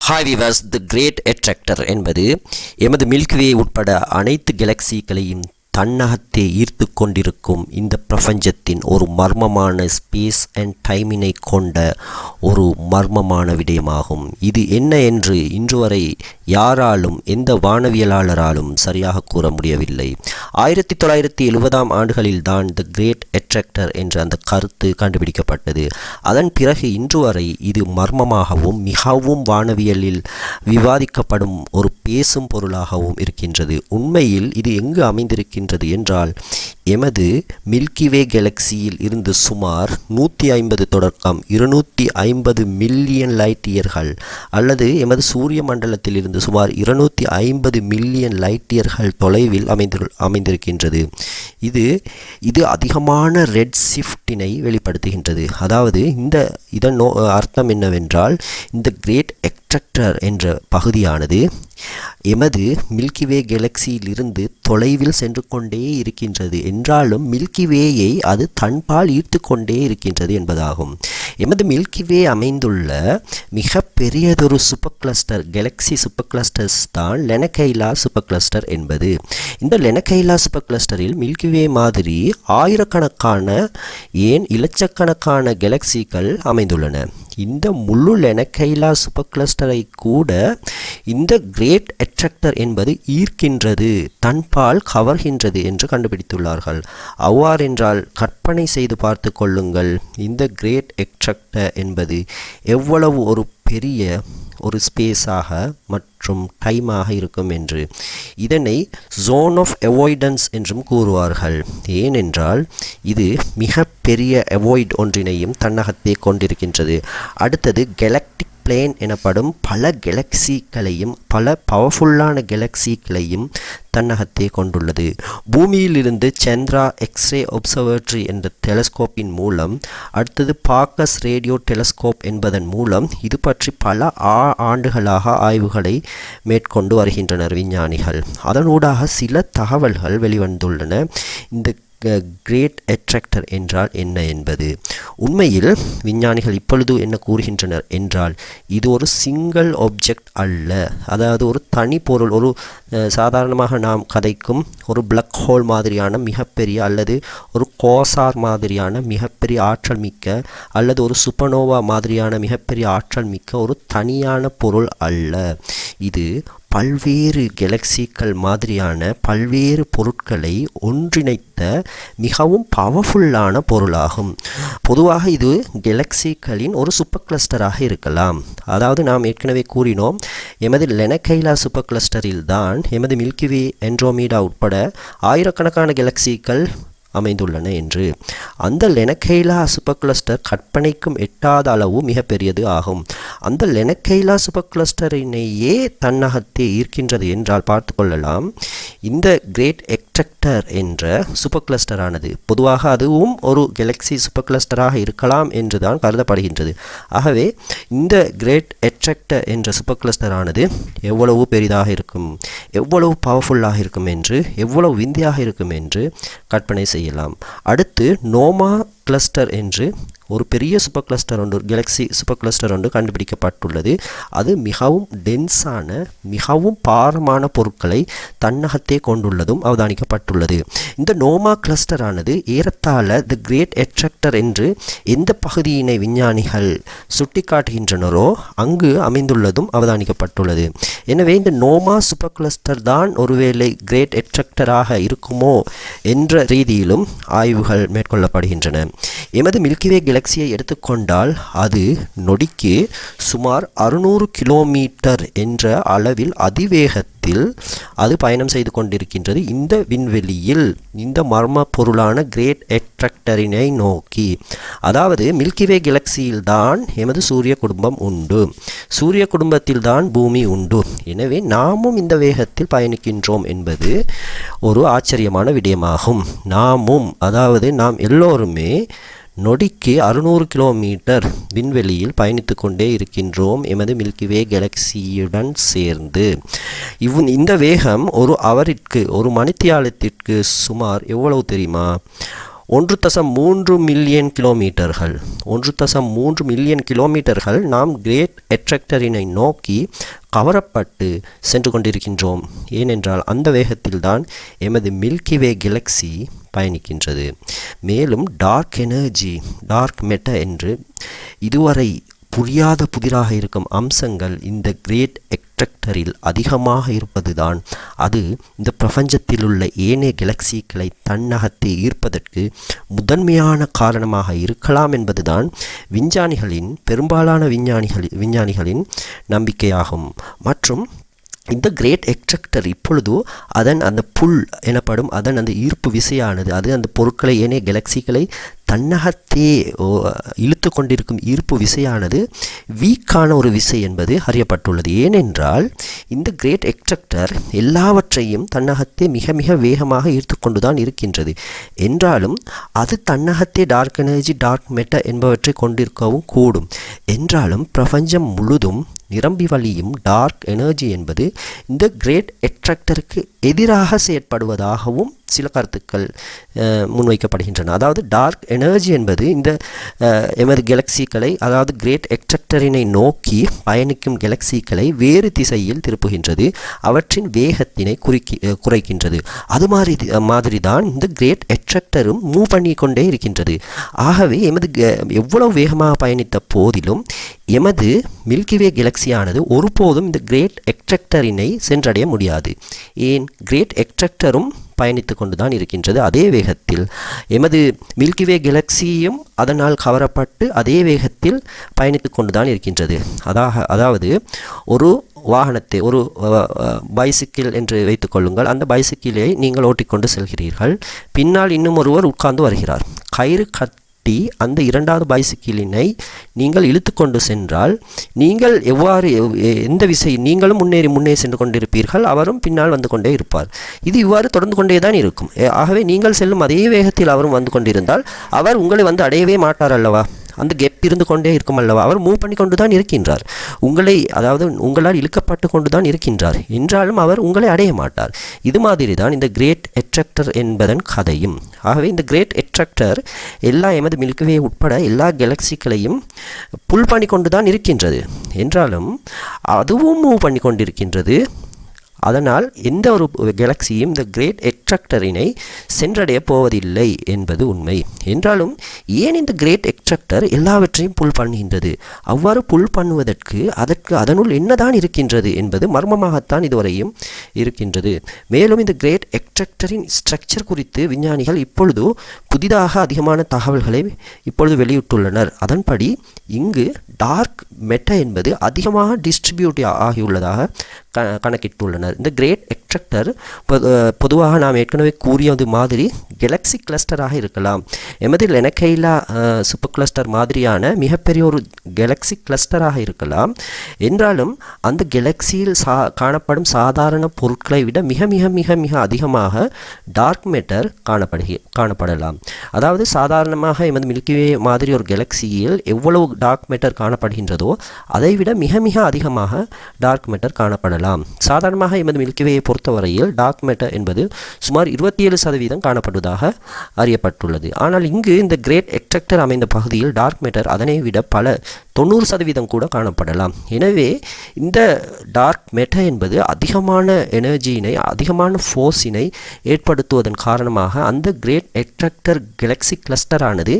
Hi விவாஸ் the great attractor என்பது எமது மில்க்வே உட்பட அனைத்து கேலக்சிகளையும் தன்னகத்தே ஈர்த்து கொண்டிருக்கும் இந்த பிரபஞ்சத்தின் ஒரு மர்மமான ஸ்பேஸ் அண்ட் டைமினை கொண்ட ஒரு மர்மமான விடயமாகும். இது என்ன என்று இன்று வரை யாராலும் எந்த வானவியலாளராலும் சரியாக கூற முடியவில்லை. ஆயிரத்தி தொள்ளாயிரத்தி எழுபதாம் ஆண்டுகளில் தான் த கிரேட் அட்ராக்டர் என்ற அந்த கருத்து கண்டுபிடிக்கப்பட்டது. அதன் பிறகு இன்று வரை இது மர்மமாகவும் மிகவும் வானவியலில் விவாதிக்கப்படும் ஒரு பேசும் பொருளாகவும் இருக்கின்றது. உண்மையில் இது எங்கு அமைந்திருக்கின்றது என்றால் எமது மில்கிவே கேலக்சியில் இருந்து சுமார் நூற்றி ஐம்பது தொடக்கம் இருநூற்றி ஐம்பது மில்லியன் லைட் இயர்கள் அல்லது எமது சூரிய மண்டலத்தில் இருந்து சுமார் இருநூற்றி ஐம்பது மில்லியன் லைட் இயர்கள் தொலைவில் அமைந்து அமைந்திருக்கின்றது. இது இது அதிகமான ரெட் ஷிஃப்டினை வெளிப்படுத்துகின்றது. அதாவது இந்த இதன் நோ அர்த்தம் என்னவென்றால் இந்த கிரேட் எக்ட்ரக்டர் என்ற பகுதியானது எமது மில்கிவே கேலக்சியிலிருந்து தொலைவில் சென்று கொண்டே இருக்கின்றது. என்றாலும் மில்கிவேயை அது தன்பால் ஈர்த்து கொண்டே இருக்கின்றது என்பதாகும். எமது மில்கிவே அமைந்துள்ள மிக பெரியதொரு super cluster galaxy super clusters தான் லெனகைலா சூப்பர் கிளஸ்டர் என்பது. இந்த லெனகைலா சூப்பர் கிளஸ்டரில் மில்கிவே மாதிரி ஆயிரக்கணக்கான ஏன் இலட்சக்கணக்கான கெலக்ஸிகள் அமைந்துள்ளன. இந்த முழு லெனகைலா சூப்பர் கிளஸ்டரை கூட இந்த கிரேட் அட்ராக்டர் என்பது ஈர்க்கின்றது தன்பால் கவர்கின்றது என்று கண்டுபிடித்துள்ளார்கள். அவ்வாறென்றால் கற்பனை செய்து பார்த்து கொள்ளுங்கள் இந்த கிரேட் அட்ராக்டர் என்பது எவ்வளவு ஒரு பெரிய ஒரு ஸ்பேஸாக மற்றும் மற்றும் டைமாக இருக்கும் என்று. இதனை ஜோன் ஆஃப் அவாய்டன்ஸ் என்றும் கூறுவார்கள். ஏனென்றால் இது மிக பெரிய அவாய்ட் ஒன்றினையும் தன்னகத்தே கொண்டிருக்கின்றது. அடுத்தது கெலக்டிக் பிளேன் எனப்படும் பல கெலக்சிகளையும் பல பவர்ஃபுல்லான கெலக்சிகளையும் தன்னகத்தே கொண்டுள்ளது. பூமியிலிருந்து சந்திரா எக்ஸ்ரே ஒப்சர்வேட்டரி என்ற டெலஸ்கோப்பின் மூலம் அடுத்தது பாக்கஸ் ரேடியோ டெலஸ்கோப் என்பதன் மூலம் இது பற்றி பல ஆ ஆண்டுகளாக ஆய்வுகளை மேற்கொண்டு வருகின்றனர் விஞ்ஞானிகள். அதனூடாக சில தகவல்கள் வெளிவந்துள்ளன. இந்த கிரேட் அட்ராக்டர் என்றால் என்ன என்பது? உண்மையில் விஞ்ஞானிகள் இப்பொழுது என்ன கூறுகின்றனர் என்றால் இது ஒரு சிங்கிள் ஆப்ஜெக்ட் அல்ல. அதாவது ஒரு தனி பொருள் ஒரு சாதாரணமாக நாம் கதைக்கும் ஒரு பிளக் ஹோல் மாதிரியான மிகப்பெரிய அல்லது ஒரு கோசார் மாதிரியான மிகப்பெரிய ஆற்றல் மிக்க அல்லது ஒரு சுப்பனோவா மாதிரியான மிகப்பெரிய ஆற்றல் மிக்க ஒரு தனியான பொருள் அல்ல. இது பல்வேறு கெலக்சிகள் மாதிரியான பல்வேறு பொருட்களை ஒன்றிணைத்த மிகவும் பவர்ஃபுல்லான பொருளாகும். பொதுவாக இது கெலக்சிகளின் ஒரு சூப்பர் கிளஸ்டராக இருக்கலாம். அதாவது நாம் ஏற்கனவே கூறினோம் எமது லெனகைலா சூப்பர் கிளஸ்டரில் தான் எமது மில்கிவே என்ட்ரோமீடா உட்பட ஆயிரக்கணக்கான கெலக்சிகள் அமைந்துள்ளன என்று. அந்த லெனக்கெய்லா சூப்பர் கிளஸ்டர் கற்பனைக்கும் எட்டாத அளவு மிகப்பெரியது ஆகும். அந்த லெனக்கெய்லா சூப்பர் கிளஸ்டரினையே தன்னகத்தே ஈர்க்கின்றது என்றால் பார்த்து கொள்ளலாம். இந்த கிரேட் எக் எக்ட்ரக்டர் என்ற சூப்பர் கிளஸ்டரானது பொதுவாக அதுவும் ஒரு கெலக்ஸி சூப்பர் கிளஸ்டராக இருக்கலாம் என்று தான் கருதப்படுகின்றது. ஆகவே இந்த கிரேட் எட்ரக்டர் என்ற சூப்பர் கிளஸ்டரானது எவ்வளவு பெரிதாக இருக்கும் எவ்வளவு பவர்ஃபுல்லாக இருக்கும் என்று எவ்வளவு விந்தியாக இருக்கும் என்று கற்பனை செய்யலாம். அடுத்து நோமா கிளஸ்டர் என்று ஒரு பெரிய சூப்பர் கிளஸ்டர் ஒன்று கேலக்ஸி சூப்பர் கிளஸ்டர் ஒன்று கண்டுபிடிக்கப்பட்டுள்ளது. அது மிகவும் டென்ஸான மிகவும் பாரமான பொருட்களை தன்னகத்தே கொண்டுள்ளதும் அவதானிக்கப்பட்டுள்ளது. இந்த நோமா கிளஸ்டரானது ஏறத்தாழ தி கிரேட் எட்ராக்டர் என்று எந்த பகுதியினை விஞ்ஞானிகள் சுட்டிக்காட்டுகின்றனரோ அங்கு அமைந்துள்ளதும் அவதானிக்கப்பட்டுள்ளது. எனவே இந்த நோமா சூப்பர் கிளஸ்டர் தான் ஒருவேளை கிரேட் எட்ராக்டராக இருக்குமோ என்ற ரீதியிலும் ஆய்வுகள் மேற்கொள்ளப்படுகின்றன. எமது மில்கிவே கெலக்சியை எடுத்துக்கொண்டால் அது நொடிக்கு சுமார் அறுநூறு கிலோமீட்டர் என்ற அளவில் அதிவேகத்தில் அது பயணம் செய்து கொண்டிருக்கின்றது. இந்த விண்வெளியில் இந்த மர்ம பொருளான கிரேட் எட்ரக்டரினை நோக்கி. அதாவது மில்கிவே கிலக்சியில்தான் எமது சூரிய குடும்பம் உண்டு. சூரிய குடும்பத்தில் தான் பூமி உண்டு. எனவே நாமும் இந்த வேகத்தில் பயணிக்கின்றோம் என்பது ஒரு ஆச்சரியமான விடயமாகும். நாமும் அதாவது நாம் எல்லோருமே நொடிக்கு அறுநூறு கிலோமீட்டர் விண்வெளியில் பயணித்து கொண்டே இருக்கின்றோம். எமது மில்கிவே கேலக்சியுடன் சேர்ந்து. இவ் இந்த வேகம் ஒரு அவரிற்கு ஒரு மணித்தியாலத்திற்கு சுமார் எவ்வளவு தெரியுமா? ஒன்று தசம் மூன்று மில்லியன் கிலோமீட்டர்கள். ஒன்று தசம் மூன்று மில்லியன் கிலோமீட்டர்கள் நாம் கிரேட் எட்ரக்டரினை நோக்கி கவரப்பட்டு சென்று கொண்டிருக்கின்றோம். ஏனென்றால் அந்த வேகத்தில்தான் எமது மில்கி வே கேலக்ஸி பயணிக்கின்றது. மேலும் டார்க் எனர்ஜி டார்க் மெட்ட என்று இதுவரை புரியாத புதிராக இருக்கும் அம்சங்கள் இந்த கிரேட் எக்ட்ரக்டரில் அதிகமாக இருப்பதுதான். அது இந்த பிரபஞ்சத்தில் உள்ள ஏனைய கெலக்சிகளை தன்னகத்தை ஈர்ப்பதற்கு முதன்மையான காரணமாக இருக்கலாம் என்பதுதான் விஞ்ஞானிகளின் பெரும்பாலான விஞ்ஞானிகள் விஞ்ஞானிகளின் நம்பிக்கையாகும். மற்றும் இந்த கிரேட் எக்ஸ்ட்ரக்டர் இப்பொழுதோ அதன் அந்த புல் எனப்படும் அதன் அந்த ஈர்ப்பு விசையானது அது அந்த பொருட்களை ஏனைய கெலக்சிகளை தன்னகத்தே இழுத்து கொண்டிருக்கும் ஈர்ப்பு விசையானது வீக்கான ஒரு விசை என்பது அறியப்பட்டுள்ளது. ஏனென்றால் இந்த கிரேட் எக்ஸ்ட்ரக்டர் எல்லாவற்றையும் தன்னகத்தே மிக மிக வேகமாக ஈர்த்து கொண்டுதான் இருக்கின்றது. என்றாலும் அது தன்னகத்தே டார்க் எனர்ஜி டார்க் மெட்டர் என்பவற்றை கொண்டிருக்கவும் கூடும். என்றாலும் பிரபஞ்சம் முழுதும் நிரம்பி வழியும் டார்க் எனர்ஜி என்பது இந்த கிரேட் எட்ராக்டருக்கு எதிராக செயற்படுவதாகவும் சில கருத்துக்கள் முன்வைக்கப்படுகின்றன. அதாவது டார்க் எனர்ஜி என்பது இந்த எமது கெலக்சிகளை அதாவது கிரேட் எக்ட்ரக்டரினை நோக்கி பயணிக்கும் கெலக்சிகளை வேறு திசையில் திருப்புகின்றது. அவற்றின் வேகத்தினை குறிக்கி குறைக்கின்றது. அது மாதிரி மாதிரி தான் இந்த கிரேட் எட்ரக்டரும் மூவ் பண்ணி கொண்டே இருக்கின்றது. ஆகவே எமது எவ்வளவு வேகமாக பயணித்த போதிலும் எமது மில்கிவே கெலக்சியானது ஒருபோதும் இந்த கிரேட் எக்ட்ரக்டரினை சென்றடைய முடியாது. ஏன்? கிரேட் எக்ட்ரக்டரும் பயணித்து கொண்டுதான் இருக்கின்றது அதே வேகத்தில். எமது மில்கிவே கெலக்சியும் அதனால் கவரப்பட்டு அதே வேகத்தில் பயணித்து கொண்டுதான் இருக்கின்றது. அதாக அதாவது ஒரு வாகனத்தை ஒரு பைசிக்கிள் என்று வைத்துக்கொள்ளுங்கள் அந்த பைசிக்கிளை நீங்கள் ஓட்டிக்கொண்டு செல்கிறீர்கள். பின்னால் இன்னும் ஒருவர் உட்கார்ந்து வருகிறார். கயிறு கட் கட்டி அந்த இரண்டாவது பைசிக்கிளினை நீங்கள் இழுத்து கொண்டு சென்றால் நீங்கள் எவ்வாறு எந்த விசை நீங்களும் முன்னேறி முன்னே சென்று கொண்டிருப்பீர்கள் அவரும் பின்னால் வந்து கொண்டே இருப்பார். இது இவ்வாறு தொடர்ந்து கொண்டே தான் இருக்கும். ஆகவே நீங்கள் செல்லும் அதே வேகத்தில் அவரும் வந்து கொண்டிருந்தால் அவர் உங்களை வந்து அடையவே மாட்டார் அல்லவா? அந்த கெப் இருந்து கொண்டே இருக்கும் அல்லவா? அவர் மூவ் பண்ணி கொண்டு தான் இருக்கின்றார். உங்களை அதாவது உங்களால் இழுக்கப்பட்டு கொண்டு தான் இருக்கின்றார். என்றாலும் அவர் உங்களை அடைய மாட்டார். இது மாதிரி தான் இந்த கிரேட் எட்ராக்டர் என்பதன் கதையும். ஆகவே இந்த கிரேட் எட்ராக்டர் எல்லா எமது மில்கவே உட்பட எல்லா கெலக்சிகளையும் புல் பண்ணி கொண்டு தான் இருக்கின்றது. என்றாலும் அதுவும் மூவ் பண்ணி கொண்டிருக்கின்றது. அதனால் எந்த ஒரு கேலக்சியும் இந்த கிரேட் எக்ஸ்ட்ரக்டரினை சென்றடைய போவதில்லை என்பது உண்மை. என்றாலும் ஏன் இந்த கிரேட் எக்ஸ்ட்ரக்டர் எல்லாவற்றையும் புல் பண்ணுகின்றது? அவ்வாறு புல் பண்ணுவதற்கு அதற்கு அதனுள் என்னதான் இருக்கின்றது என்பது மர்மமாகத்தான் இதுவரையும் இருக்கின்றது. மேலும் இந்த கிரேட் எக்ஸ்ட்ரக்டரின் ஸ்ட்ரக்சர் குறித்து விஞ்ஞானிகள் இப்பொழுது புதிதாக அதிகமான தகவல்களை இப்பொழுது வெளியிட்டுள்ளனர். அதன்படி இங்கு டார்க் மெட்ட என்பது அதிகமாக டிஸ்ட்ரிபியூட் ஆகியுள்ளதாக க கணக்கிட்டுள்ளனர். இந்த கிரேட் எக்ட்ரக்டர் பொதுவாக நாம் ஏற்கனவே கூறியது மாதிரி கெலக்ஸி கிளஸ்டராக இருக்கலாம். எமது லெனக்கைலா சூப்பர் கிளஸ்டர் மாதிரியான மிகப்பெரிய ஒரு கெலக்ஸி கிளஸ்டராக இருக்கலாம். என்றாலும் அந்த கெலக்ஸியில் சா காணப்படும் சாதாரண பொருட்களை விட மிக மிக மிக மிக அதிகமாக டார்க் மேட்டர் காணப்படுகி காணப்படலாம். அதாவது சாதாரணமாக எமது மில்கிவே மாதிரி ஒரு கெலக்ஸியில் எவ்வளவு டார்க் மேட்டர் காணப்படுகின்றதோ அதைவிட மிக மிக அதிகமாக டார்க் மேட்டர் காணப்படலாம். சாதாரணமாக எமது மில்கிவேயை பொறுத்தவரையில் டார்க் மேட்டர் என்பது சுமார் இருபத்தி ஏழு சதவீதம் காணப்படுவதாக அறியப்பட்டுள்ளது. ஆனால் இங்கு இந்த கிரேட் எக்ட்ரக்டர் அமைந்த பகுதியில் டார்க் மேட்டர் அதனை விட பல தொண்ணூறு சதவீதம் கூட காணப்படலாம். எனவே இந்த டார்க் மெட்டர் என்பது அதிகமான எனர்ஜியினை அதிகமான ஃபோர்ஸினை ஏற்படுத்துவதன் காரணமாக அந்த கிரேட் எக்ட்ரக்டர் கெலக்ஸி கிளஸ்டரானது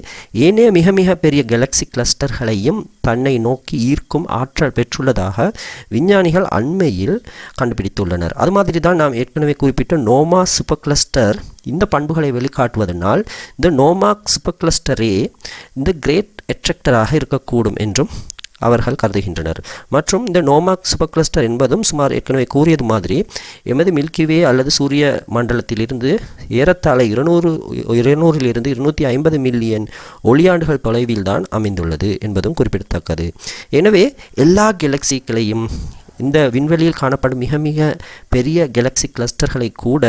ஏனைய மிக மிக பெரிய கெலக்ஸி கிளஸ்டர்களையும் தன்னை நோக்கி ஈர்க்கும் ஆற்றல் பெற்றுள்ளதாக விஞ்ஞானிகள் அண்மையில் கண்டுபிடித்துள்ளனர். அது மாதிரி தான் நாம் ஏற்கனவே குறிப்பிட்ட நோமா சூப்பர் கிளஸ்டர் இந்த பண்புகளை வெளிக்காட்டுவதனால் இந்த நோமாக் சூப்பர் கிளஸ்டரே இந்த கிரேட் எட்ரக்டராக இருக்கக்கூடும் என்றும் அவர்கள் கருதுகின்றனர். மற்றும் இந்த நோமாக் சூப்பர் கிளஸ்டர் என்பதும் சுமார் ஏற்கனவே கூறியது மாதிரி எமது மில்கிவே அல்லது சூரிய மண்டலத்திலிருந்து ஏறத்தாழ இருநூறு இருநூறிலிருந்து இருநூற்றி ஐம்பது மில்லியன் ஒளியாண்டுகள் தொலைவில் தான் அமைந்துள்ளது என்பதும் குறிப்பிடத்தக்கது. எனவே எல்லா கெலக்சிகளையும் இந்த விண்வெளியில் காணப்படும் மிக மிக பெரிய கெலக்சி கிளஸ்டர்களை கூட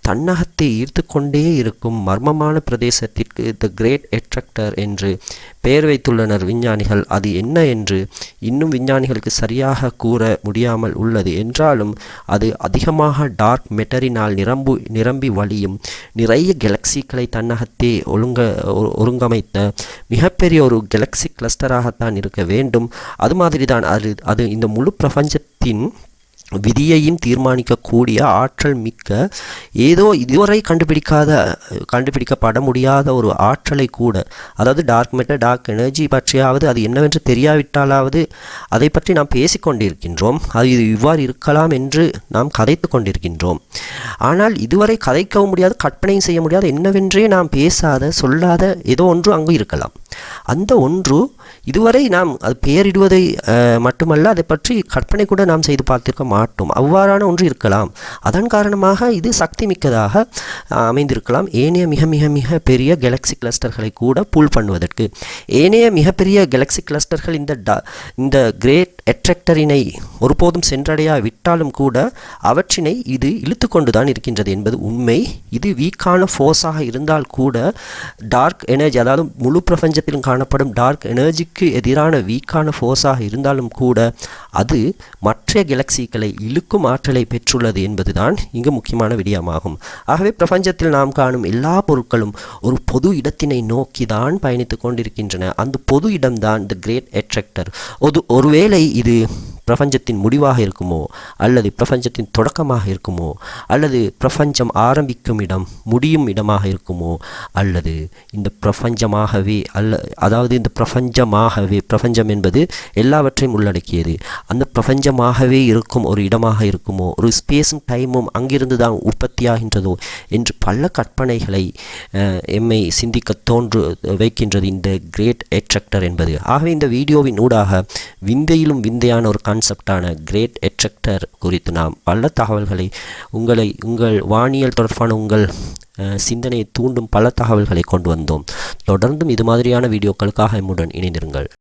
தன்னகத்தை ஈர்த்து கொண்டே இருக்கும் மர்மமான பிரதேசத்திற்கு த கிரேட் எட்ரக்டர் என்று பெயர் வைத்துள்ளனர் விஞ்ஞானிகள். அது என்ன என்று இன்னும் விஞ்ஞானிகளுக்கு சரியாக கூற முடியாமல் உள்ளது. என்றாலும் அது அதிகமாக டார்க் மெட்டரினால் நிரம்பு நிரம்பி வழியும் நிறைய கெலக்சிகளை தன்னகத்தே ஒழுங்க ஒ- ஒருங்கமைத்த மிகப்பெரிய ஒரு கெலக்சி கிளஸ்டராகத்தான் இருக்க வேண்டும். அது மாதிரி தான் அது அது இந்த முழு பிரபஞ்சத்தின் விதியையும் தீர்மானிக்கக்கூடிய ஆற்றல் மிக்க ஏதோ இதுவரை கண்டுபிடிக்காத கண்டுபிடிக்கப்பட முடியாத ஒரு ஆற்றலை கூட அதாவது டார்க் மேட்டர் டார்க் எனர்ஜி பற்றியாவது அது என்னவென்று தெரியாவிட்டாலாவது அதை பற்றி நாம் பேசிக்கொண்டிருக்கின்றோம். அது இது இவ்வாறு இருக்கலாம் என்று நாம் கதைத்து கொண்டிருக்கின்றோம். ஆனால் இதுவரை கதைக்கவும் முடியாது கற்பனையும் செய்ய முடியாது என்னவென்றே நாம் பேசாத சொல்லாத ஏதோ ஒன்று அங்கு இருக்கலாம். அந்த ஒன்று இதுவரை நாம் அது பெயரிடுவதை மட்டுமல்ல அதை பற்றி கற்பனை கூட நாம் செய்து பார்த்திருக்க மாட்டோம் அவ்வாறான ஒன்று இருக்கலாம். அதன் காரணமாக இது சக்தி மிக்கதாக அமைந்திருக்கலாம். ஏனைய மிக மிக மிக பெரிய கெலக்சி கிளஸ்டர்களை கூட பூல் பண்ணுவதற்கு. ஏனைய மிகப்பெரிய கெலக்சி கிளஸ்டர்கள் இந்த ட- இந்த கிரேட் எட்ரக்டரினை ஒருபோதும் சென்றடையா விட்டாலும் கூட அவற்றினை இது இழுத்து கொண்டுதான் இருக்கின்றது என்பது உண்மை. இது வீக்கான ஃபோர்ஸாக இருந்தால் கூட டார்க் எனர்ஜி அதாவது முழு பிரபஞ்சத்திலும் காணப்படும் டார்க் எனர்ஜிக்கு எதிரான வீக்கான ஃபோர்ஸாக இருந்தாலும் கூட அது மற்ற கெலக்சிகளை இழுக்கும் ஆற்றலை பெற்றுள்ளது என்பதுதான் இங்கு முக்கியமான விடயமாகும். ஆகவே பிரபஞ்சத்தில் நாம் காணும் எல்லா பொருட்களும் ஒரு பொது இடத்தினை நோக்கி தான் பயணித்து கொண்டிருக்கின்றன. அந்த பொது இடம்தான் த கிரேட் எட்ரெக்டர் ஒரு ஒருவேளை இது பிரபஞ்சத்தின் முடிவாக இருக்குமோ? அல்லது பிரபஞ்சத்தின் தொடக்கமாக இருக்குமோ? அல்லது பிரபஞ்சம் ஆரம்பிக்கும் இடம் முடியும் இடமாக இருக்குமோ? அல்லது இந்த பிரபஞ்சமாகவே அல்ல அதாவது இந்த பிரபஞ்சமாகவே பிரபஞ்சம் என்பது எல்லாவற்றையும் உள்ளடக்கியது. அந்த பிரபஞ்சமாகவே இருக்கும் ஒரு இடமாக இருக்குமோ? ஒரு ஸ்பேஸும் டைமும் அங்கிருந்து தான் உற்பத்தியாகின்றதோ? என்று பல கற்பனைகளை எம்மை சிந்திக்க தோன்று வைக்கின்றது இந்த கிரேட் எட்ரக்டர் என்பது. ஆகவே இந்த வீடியோவின் ஊடாக விந்தையிலும் விந்தையான ஒரு கான்செப்டான கிரேட் எட்ரக்டர் குறித்து நாம் பல தகவல்களை உங்களை உங்கள் வானியல் தொடர்பான உங்கள் சிந்தனையை தூண்டும் பல தகவல்களை கொண்டு வந்தோம். தொடர்ந்தும் இது மாதிரியான வீடியோக்களுக்காக எம்முடன் இணைந்திருங்கள்.